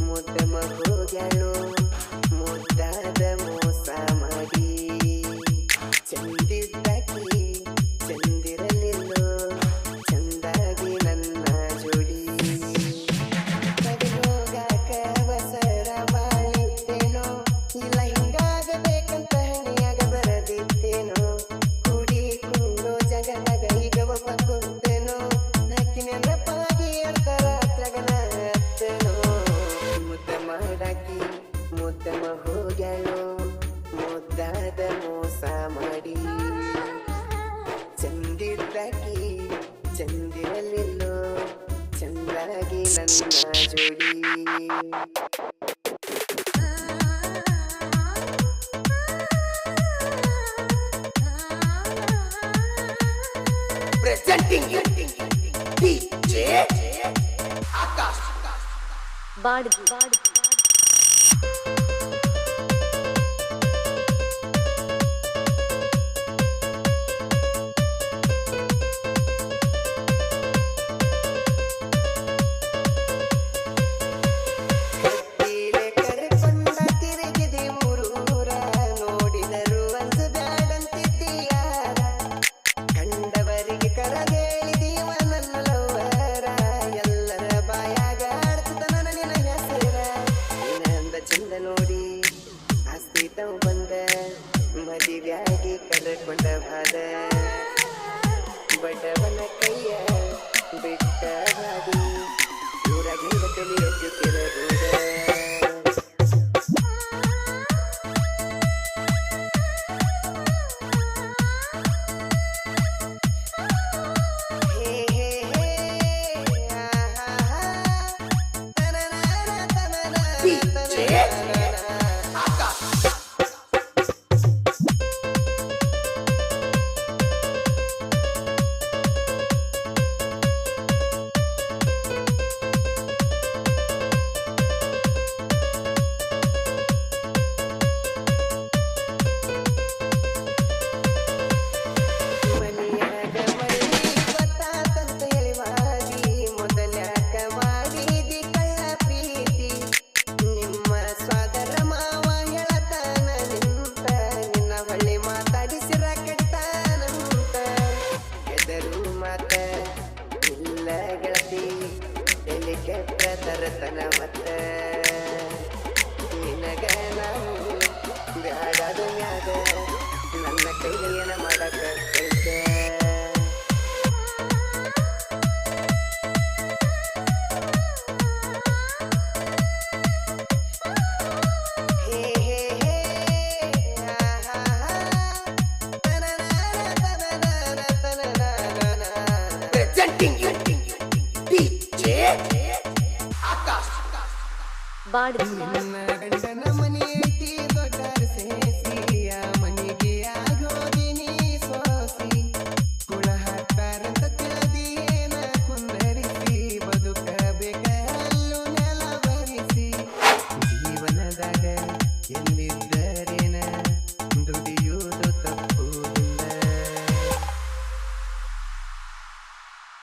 ಮುದ್ದ ಮಗುಗಳು ಮಾಡಾಕಿ ಮುದ್ದಮ ಹೋಗಲು ಮುದ್ದಾದ ಮೋಸ ಮಾಡಿ ಚಂದಿದ್ದಾಕಿ ಚಂದಿರಲಿಲ್ಲೋ ಚಂದಾಗಿ ನನ್ನ ಜೋಡಿ ప్రెజెంటింగ్ డిజే ఆకాష్ బాడి Thank you. दव बंद. मधी व्यागी करकुंड भाद ತರತನ ಮತ್ತೆ ನಿನಗ ನಾವು ಬ್ಯಾಡದ ಮ್ಯಾಗ ನನ್ನ ಕೈಯಲ್ಲಿ ಏನ ಮಾಡಕ பாடு